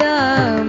தாயை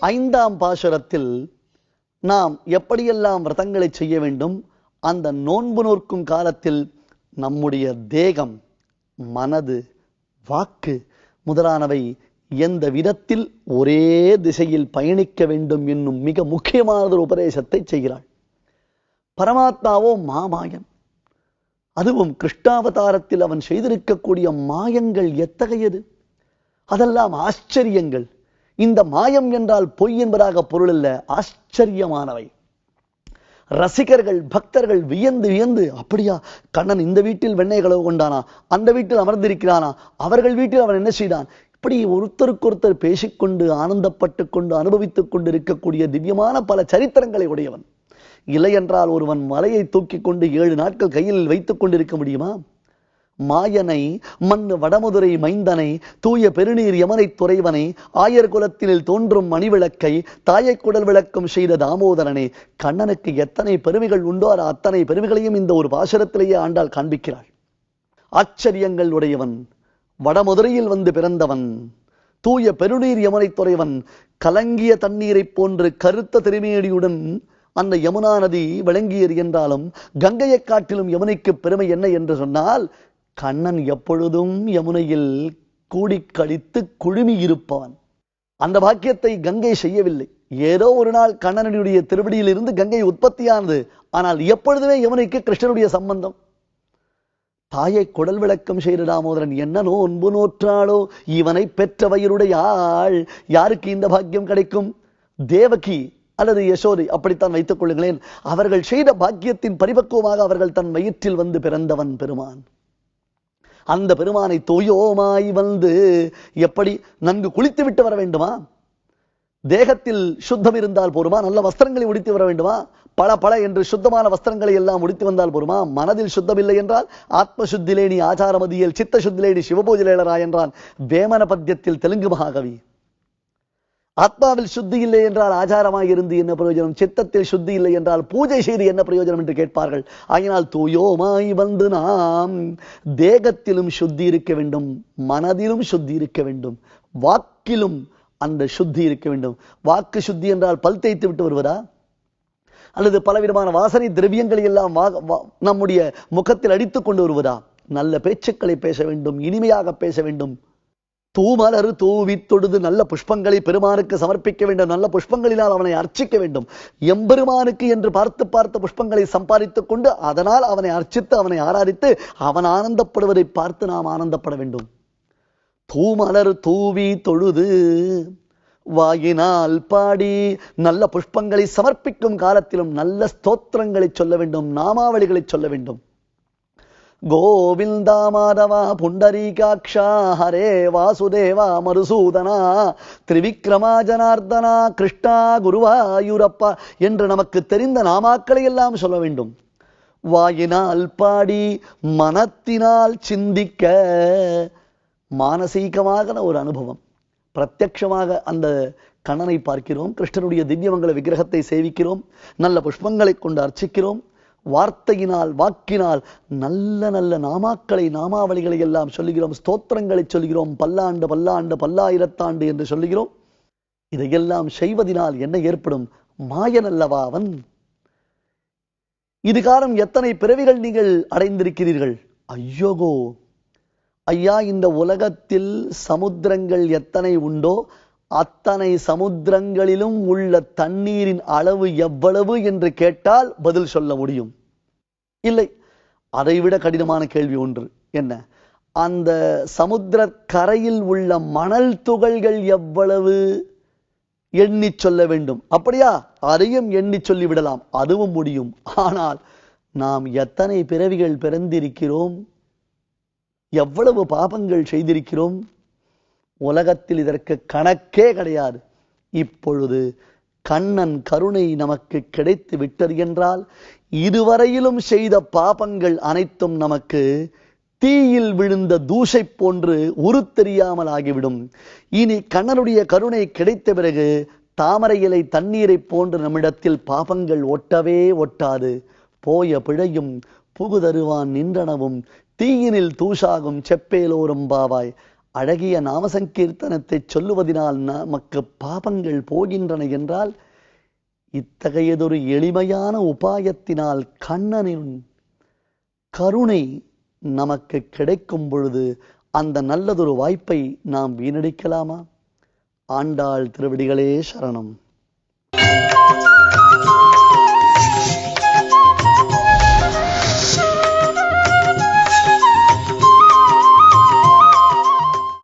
ஐந்தாம் பாசுரத்தில் நாம் எப்படியெல்லாம் விரதங்களை செய்ய வேண்டும் அந்த நோன்பு நோக்கும் காலத்தில் நம்முடைய தேகம் மனது வாக்கு முதலானவை எந்த விதத்தில் ஒரே திசையில் பயணிக்க வேண்டும் என்னும் மிக முக்கியமானதொரு உபதேசத்தை செய்கிறாள். பரமாத்மாவோ மாமாயன் அதுவும் கிருஷ்ணாவதாரத்தில் அவன் செய்திருக்கக்கூடிய மாயங்கள் எத்தகையது? அதெல்லாம் ஆச்சரியங்கள். இந்த மாயம் என்றால் பொய் என்பதாக பொருள் அல்ல ஆச்சரியமானவை. ரசிகர்கள் பக்தர்கள் வியந்து வியந்து அப்படியா கண்ணன் இந்த வீட்டில் வெண்ணெய் கலவு கொண்டானா? அந்த வீட்டில் அமர்ந்திருக்கிறானா? அவர்கள் வீட்டில் அவன் என்ன செய்தான்? இப்படி ஒருத்தருக்கொருத்தர் பேசிக்கொண்டு ஆனந்தப்பட்டு கொண்டு அனுபவித்துக் கொண்டு இருக்கக்கூடிய திவ்யமான பல சரித்திரங்களை உடையவன். இல்லை என்றால் ஒருவன் மலையை தூக்கி கொண்டு ஏழு நாட்கள் கையில் வைத்துக் கொண்டிருக்க முடியுமா? மாயனை மண்ணு வடமுதுரை மைந்தனை தூய பெருநீர் யமனைத் துறைவனை ஆயர் குலத்தினில் தோன்றும் மணிவிளக்கை தாயை குடல் விளக்கம் செய்த தாமோதரனை கண்ணனுக்கு எத்தனை பெருமைகள் உண்டோ அத்தனை பெருமைகளையும் இந்த ஒரு பாசரத்திலேயே ஆண்டாள் காண்பிக்கிறாள். ஆச்சரியங்கள் உடையவன் வடமதுரையில் வந்து பிறந்தவன் தூய பெருநீர் யமனைத் துறைவன் கலங்கிய தண்ணீரைப் போன்று கருத்த திருமேடியுடன் அந்த யமுனா நதி விளங்கியது என்றாலும் கங்கையைக் காட்டிலும் யமுனைக்கு பெருமை என்ன என்று சொன்னால் கண்ணன் எப்பொழுதும் யமுனையில் கூடி கழித்து குழுமி இருப்பவன் அந்த பாக்கியத்தை கங்கை செய்யவில்லை. ஏதோ ஒரு நாள் கண்ணனுடைய திருவடியில் இருந்து கங்கை உற்பத்தியானது. ஆனால் எப்பொழுதுமே யமுனைக்கு கிருஷ்ணனுடைய சம்பந்தம். தாயை குடல் விளக்கம் செய்த தாமோதரன் என்ன நோன்பு நோற்றாளோ? இவனை பெற்ற வயிறுடைய ஆள். யாருக்கு இந்த பாக்கியம் கிடைக்கும்? தேவகி அல்லது யசோதை? அப்படித்தான் வைத்துக் கொள்ளுங்களேன். அவர்கள் செய்த பாக்கியத்தின் பரிபக்குவமாக அவர்கள் தன் வயிற்றில் வந்து பிறந்தவன் பெருமான். அந்த பெருமானை தோயோமாய் வந்து எப்படி நன்கு குளித்து விட்டு வர வேண்டுமா? தேகத்தில் சுத்தம் இருந்தால் போருமா? நல்ல வஸ்திரங்களை உடுத்தி வர வேண்டுமா? பல பல என்று சுத்தமான வஸ்திரங்களை எல்லாம் உடுத்தி வந்தால் போருமா? மனதில் சுத்தம் இல்லை என்றால் ஆத்ம சுத்திலேனி ஆச்சாரமதியில் சித்த சுத்திலேனி சிவபூஜிலேளரா என்றான் வேமன பத்தியத்தில் தெலுங்கு மகாகவி. ஆத்மாவில் சுத்தி இல்லை என்றால் ஆச்சாரமாக இருந்து என்ன பிரயோஜனம்? சித்தத்தில் சுத்தி இல்லை என்றால் பூஜை செய்து என்ன பிரயோஜனம் என்று கேட்பார்கள். ஆகினால் தூயோமாய் வந்து நாம் தேகத்திலும் சுத்தி இருக்க வேண்டும் மனதிலும் சுத்தி இருக்க வேண்டும் வாக்கிலும் அந்த சுத்தி இருக்க வேண்டும். வாக்கு சுத்தி என்றால் பல் தேய்த்து விட்டு வருவதா? அல்லது பலவிதமான வாசனை திரவியங்களை எல்லாம் வா- வா- நம்முடைய முகத்தில் அடித்துக் கொண்டு வருவதா? நல்ல பேச்சுக்களை பேச வேண்டும் இனிமையாக பேச வேண்டும். தூமலரு தூவி தொழுது நல்ல புஷ்பங்களை பெருமானுக்கு சமர்ப்பிக்க வேண்டும். நல்ல புஷ்பங்களினால் அவனை அர்ச்சிக்க வேண்டும். எம்பெருமானுக்கு என்று பார்த்து பார்த்த புஷ்பங்களை சம்பாதித்துக் கொண்டு அதனால் அவனை அர்ச்சித்து அவனை ஆராதித்து அவன் ஆனந்தப்படுவதை பார்த்து நாம் ஆனந்தப்பட வேண்டும். தூமலர் தூவி தொழுது வாயினால் பாடி நல்ல புஷ்பங்களை சமர்ப்பிக்கும் காலத்திலும் நல்ல ஸ்தோத்திரங்களை சொல்ல வேண்டும். நாமாவளிகளை சொல்ல வேண்டும். கோவிந்தா மாதவா புண்டரீகாட்சா ஹரே வாசுதேவா மருசூதனா திரிவிக்ரமா ஜனார்தனா கிருஷ்ணா குருவாயூரப்பா என்று நமக்கு தெரிந்த நாமாக்களை எல்லாம் சொல்ல வேண்டும். வாயினால் பாடி மனத்தினால் சிந்திக்க மானசீகமாக ஒரு அனுபவம் பிரத்யக்ஷமாக அந்த கண்ணனை பார்க்கிறோம் கிருஷ்ணனுடைய திவ்யமங்கல விக்கிரகத்தை சேவிக்கிறோம் நல்ல புஷ்பங்களை கொண்டு அர்ச்சிக்கிறோம் வார்த்தையினால் வாக்கினால் நல்ல நல்ல நாமாக்களை நாமாவளிகளை எல்லாம் சொல்லுகிறோம். ஸ்தோத்திரங்களை சொல்கிறோம் பல்லாண்டு பல்லாண்டு பல்லாயிரத்தாண்டு என்று சொல்லுகிறோம். இதையெல்லாம் செய்வதினால் என்ன ஏற்படும்? மாயன் அல்லவா அவன்? இது காரம் எத்தனை பிறவிகள் நீங்கள் அடைந்திருக்கிறீர்கள்? ஐயோகோ! ஐயா இந்த உலகத்தில் சமுத்திரங்கள் எத்தனை உண்டோ அத்தனை சமுத்திரங்களிலும் உள்ள தண்ணீரின் அளவு எவ்வளவு என்று கேட்டால் பதில் சொல்ல முடியும். இல்லை அதைவிட கடினமான கேள்வி ஒன்று என்ன? அந்த சமுத்திர கரையில் உள்ள மணல் துகள்கள் எவ்வளவு? எண்ணி சொல்ல வேண்டும். அப்படியா? அதையும் எண்ணி சொல்லி விடலாம் அதுவும் முடியும். ஆனால் நாம் எத்தனை பிறவிகள் பிறந்திருக்கிறோம்? எவ்வளவு பாபங்கள் செய்திருக்கிறோம்? உலகத்தில் இதற்கு கணக்கே கிடையாது. இப்பொழுது கண்ணன் கருணை நமக்கு கிடைத்து விட்டது என்றால் இதுவரையிலும் செய்த பாபங்கள் அனைத்தும் நமக்கு தீயில் விழுந்த தூசை போன்று உருத்தெரியாமல் ஆகிவிடும். இனி கண்ணனுடைய கருணை கிடைத்த பிறகு தாமரை இலை தண்ணீரை போன்று நம்மிடத்தில் பாபங்கள் ஒட்டவே ஒட்டாது. போய பிழையும் புகுதருவான் நின்றனவும் தீயினில் தூஷாகும் செப்பேலோரும் பாவாய். அழகிய நாமசங்கீர்த்தனத்தை சொல்லுவதினால் நமக்கு பாபங்கள் போகின்றன என்றால் இத்தகையதொரு எளிமையான உபாயத்தினால் கண்ணனின் கருணை நமக்கு கிடைக்கும் பொழுது அந்த நல்லதொரு வாய்ப்பை நாம் வீணடிக்கலாமா? ஆண்டாள் திருவடிகளே சரணம்.